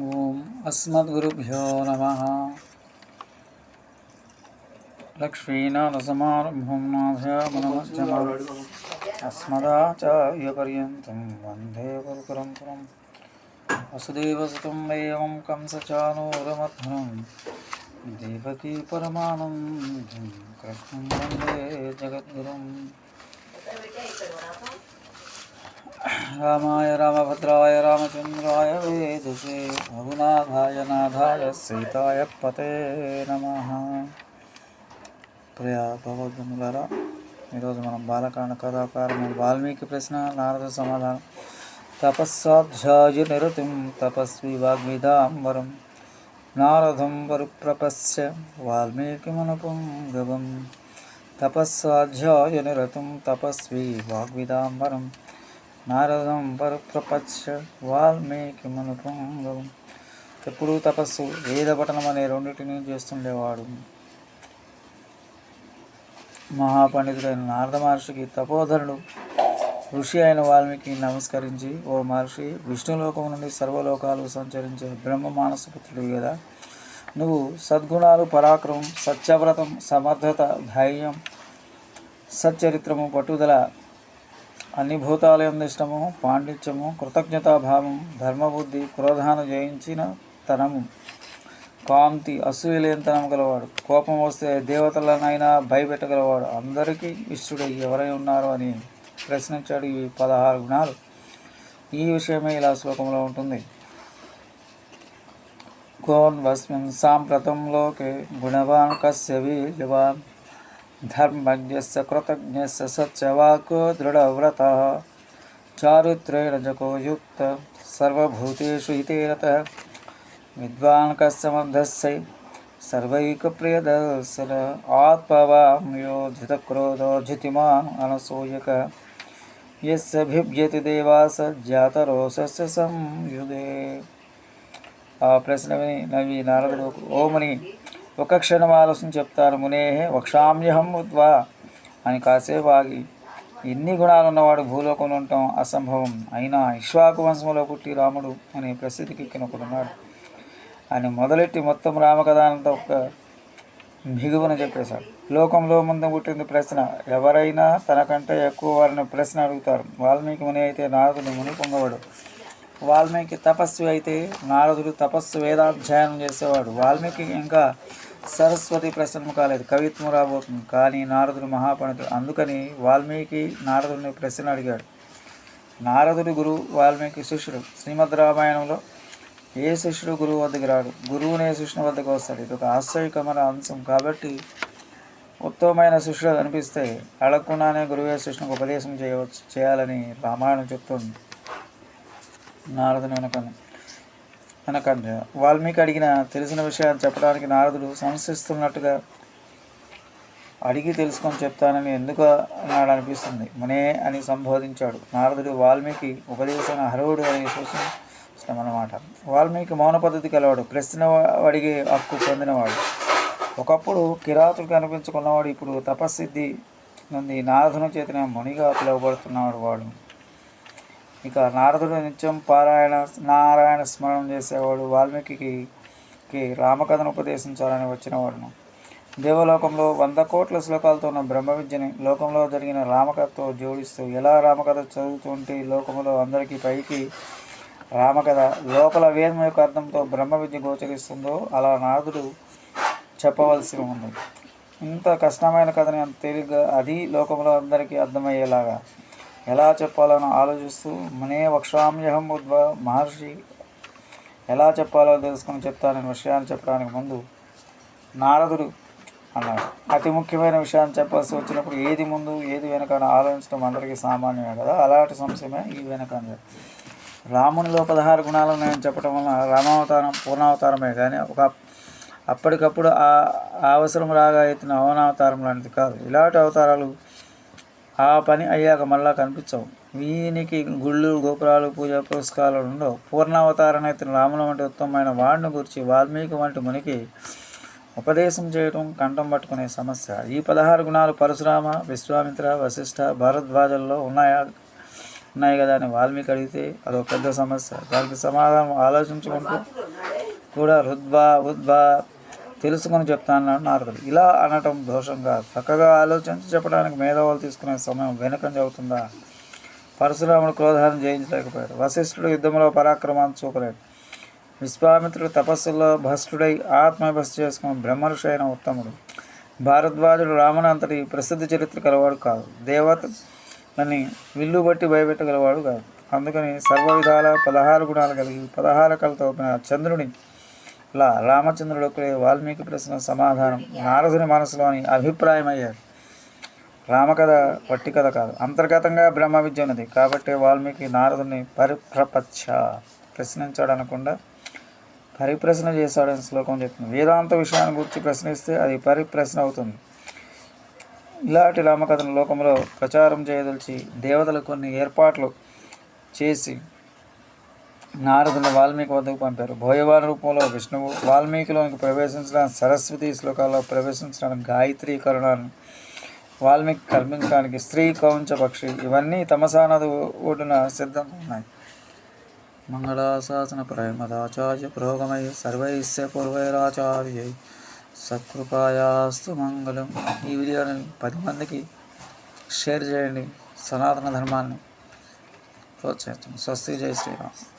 ओम अस्मद्गुरुभ्यो नमः। लक्ष्मीनाथसमारम्भं नाथयामनमध्यमम् अस्मदाचार्यपर्यन्तं वंदे गुरुकुलं पुरं वसुदेवसुतं देवकी परमानन्दं कृष्णं वंदे जगद्गुरुम्। రామాయ రామభద్రాయ రామచంద్రాయ వేదసే రఘునాథాయ నాథాయ సీతాయ పతే నమ ప్రియ భగవద్గములరా ఈరోజు మనం బాలకాండ కథాకారము వాల్మీకి ప్రశ్న నారద సమాధానం. తపస్సాధ్యాయ నిరతిం తపస్వి వాగ్విదాంబరం నారదం వరుప్రపశ్య వాల్మీకిమనుపుంగవం తపస్సాధ్యాయ నిరతం తపస్వి వాగ్విదాంబరం నారదం వరుప్రపశ్య వాల్మీకి మనుపుంగవం ఎప్పుడూ తపస్సు వేద పఠనం అనే రెండింటిని చేస్తుండేవాడు. మహాపండితుడైన నారద మహర్షికి తపోధరుడు ఋషి అయిన వాల్మీకి నమస్కరించి ఓ మహర్షి విష్ణులోకం నుండి సర్వలోకాలు సంచరించే బ్రహ్మ మానసపుత్రుడు కదా. నువ్వు సద్గుణాలు పరాక్రమం సత్యవ్రతం సమర్థత ధైర్యం సచ్చరిత్రము పట్టుదల అన్ని భూతాల ఇష్టము పాండిత్యము కృతజ్ఞతాభావం ధర్మబుద్ధి క్రోధాను జయించిన తనము. కాంతి అసూయలేనితనం గలవాడు. కోపం వస్తే దేవతలనైనా భయపెట్టగలవాడు. అందరికీ ఇష్టడై ఎవరై ఉన్నారు అని ప్రశ్నించాడు ఈ పదహారు గుణాలు. ఈ విషయమే ఇలా శ్లోకంలో ఉంటుంది. కోన్ వస్మిన్ సాంప్రతం లోకే గుణవాన్ కస్య धर्मज्ञस्य, कृतज्ञस्य स दृढ़व्रत। वाक् चारित्रेण जको युक्त, सर्वभूतेषु हिते रतः विद्वान् कस्य मब्धस्य सर्वैकप्रियदर्शन, आत्मवां योधितक्रोधो धृतिमान् अनसूयक। यस्य भिभ्यति देवास जातरोषस्य संयुगे। प्रश्न नवी नारद ओमनि। ఒక క్షణం ఆలోచన చెప్తారు మునే వక్షామ్యహం ఉద్వా అని కాసేపు ఆగి ఎన్ని గుణాలు ఉన్నవాడు భూలోకంలో ఉండటం అసంభవం. అయినా ఇష్వాకు వంశంలో పుట్టి రాముడు అనే ప్రసిద్ధికి ఎక్కినప్పుడున్నాడు. అని మొదలెట్టి మొత్తం రామకథానంతో ఒక మిగువన చెప్పేశాడు. లోకంలో ముందు పుట్టింది ప్రశ్న ఎవరైనా తనకంటే ఎక్కువ వారిని ప్రశ్న అడుగుతారు. వాల్మీకి ముని అయితే నారదుడు ముని పొంగవాడు. వాల్మీకి తపస్వి అయితే నారదుడు తపస్సు వేదాధ్యయనం చేసేవాడు. వాల్మీకి ఇంకా సరస్వతి ప్రశ్న కాలేదు కవిత్వం రాబోతుంది. కానీ నారదుడు మహాపండితుడు అందుకని వాల్మీకి నారదుడిని ప్రశ్న అడిగాడు. నారదుడు గురువు వాల్మీకి శిష్యుడు. శ్రీమద్ రామాయణంలో ఏ శిష్యుడు గురువు వద్దకు రాడు? గురువునే శిష్యుని వద్దకు వస్తాడు. ఇది ఒక ఆశ్చర్యకమైన అంశం కాబట్టి ఉత్తమమైన శిష్యుడు అనిపిస్తే అడగకుండానే గురువే శిష్యునికి ఉపదేశం చేయవచ్చు చేయాలని రామాయణం చెప్తుంది. నారదుని వెనకని వెనకండి. వాల్మీకి అడిగిన తెలిసిన విషయాన్ని చెప్పడానికి నారదుడు సంశిస్తున్నట్టుగా అడిగి తెలుసుకొని చెప్తానని ఎందుకు అన్నాడు అనిపిస్తుంది. మునే అని సంబోధించాడు. నారదుడు వాల్మీకి ఉపదేశం హరువుడు అని చూసి అన్నమాట వాల్మీకి మౌన పద్ధతి కలవాడు. ప్రశ్న అడిగే హక్కు పొందినవాడు. ఒకప్పుడు కిరాతుడు కనిపించుకున్నవాడు ఇప్పుడు తపస్సిద్ధి నుండి నారదుని చేతిన మునిగా పిలువబడుతున్నాడు వాడు. ఇక నారదుడు నిత్యం పారాయణ నారాయణ స్మరణం చేసేవాడు వాల్మీకి రామకథను ఉపదేశించాలని వచ్చినవాడును. దేవలోకంలో వంద కోట్ల శ్లోకాలతో ఉన్న బ్రహ్మ విద్యని లోకంలో జరిగిన రామకథతో జోడిస్తూ ఎలా రామకథ చదువుతుంటే లోకంలో అందరికీ పైకి రామకథ లోపల వేదం యొక్క అర్థంతో బ్రహ్మ విద్య గోచరిస్తుందో అలా నారదుడు చెప్పవలసి ఉంది. ఇంత కష్టమైన కథని అంత తేలిగ్గా అది లోకంలో అందరికీ అర్థమయ్యేలాగా ఎలా చెప్పాలని ఆలోచిస్తూ మనే వక్షామ్యహం ఉద్వ మహర్షి ఎలా చెప్పాలో తెలుసుకుని చెప్తానని విషయాన్ని చెప్పడానికి ముందు నారదుడు అన్నాడు. అతి ముఖ్యమైన విషయాన్ని చెప్పాల్సి వచ్చినప్పుడు ఏది ముందు ఏది వెనక ఆలోచించడం అందరికీ సామాన్యమే కదా? అలాంటి సంశయమే ఈ వెనక అని రామునిలో పదహారు గుణాలు నేను చెప్పడం వలన రామావతారం పూర్ణావతారమే కానీ ఒక అప్పటికప్పుడు ఆ అవసరం రాగా ఎత్తిన అవనావతారం లాంటిది కాదు. ఇలాంటి అవతారాలు ఆ పని అయ్యాక మళ్ళా కనిపించవు. వీనికి గుళ్ళు గోపురాలు పూజా పురస్కారాలు ఉండవు. పూర్ణావతారణ రాముల వంటి ఉత్తమమైన వాడిని గురించి వాల్మీకి వంటి మునికి ఉపదేశం చేయడం కంఠం పట్టుకునే సమస్య. ఈ పదహారు గుణాలు పరశురామ విశ్వామిత్ర వశిష్ఠ భారద్వాజల్లో ఉన్నాయా? ఉన్నాయి కదా అని వాల్మీకి అడిగితే అదొక పెద్ద సమస్య. దానికి సమాధానం ఆలోచించుకుంటూ కూడా రుద్వా ఉద్వా తెలుసుకొని చెప్తాను నారదుడు ఇలా అనటం దోషంగా చక్కగా ఆలోచించి చెప్పడానికి మేధావులు తీసుకునే సమయం వెనుకంజ అవుతుందా పరశురాముడు క్రోధాన్ని జయించలేకపోయాడు. వశిష్ఠుడు యుద్ధంలో పరాక్రమాన్ని చూపలేడు. విశ్వామిత్రుడు తపస్సులో భ్రష్టుడై ఆత్మభస్ చేసుకున్న బ్రహ్మర్షి అయిన ఉత్తముడు. భారద్వాజుడు రాముని అంతటి ప్రసిద్ధ చరిత్ర కలవాడు కాదు. దేవత అని విల్లు బట్టి భయపెట్టగలవాడు కాదు. అందుకని సర్వ విధాల పదహారు గుణాలు కలిగి పదహారు కలతో చంద్రుని ఇలా రామచంద్రుడు వాల్మీకి ప్రశ్న సమాధానం. నారదుని మనసులోని అభిప్రాయం అయ్యాడు రామకథ పట్టికథ కాదు. అంతర్గతంగా బ్రహ్మ విద్య ఉన్నది. కాబట్టి వాల్మీకి నారదుని పరిప్రపచ్చ ప్రశ్నించాడు అనకుండా పరిప్రశ్న చేశాడని శ్లోకం చెప్తుంది. వేదాంత విషయాన్ని గురించి ప్రశ్నిస్తే అది పరిప్రశ్న అవుతుంది. ఇలాంటి రామకథను లోకంలో ప్రచారం చేయదలిచి దేవతలు కొన్ని ఏర్పాట్లు చేసి నారదుని వాల్మీకి వద్దకు పంపారు. భోయవాన రూపంలో విష్ణువు వాల్మీకిలోనికి ప్రవేశించడానికి సరస్వతి శ్లోకాల్లో ప్రవేశించడానికి గాయత్రీ కరుణాన్ని వాల్మీకి కల్పించడానికి స్త్రీ కౌంచ పక్షి ఇవన్నీ తమసానది ఓడిన సిద్ధంగా ఉన్నాయి. మంగళాశాసన ప్రేమదాచార్య పురోగమై సర్వైస్య పూర్వైరాచార్య సత్కృపాయాస్తు మంగళం. ఈ వీడియోని పది మందికి షేర్ చేయండి. సనాతన ధర్మాన్ని ప్రోత్సహించండి. స్వస్తి. జై శ్రీరామ్.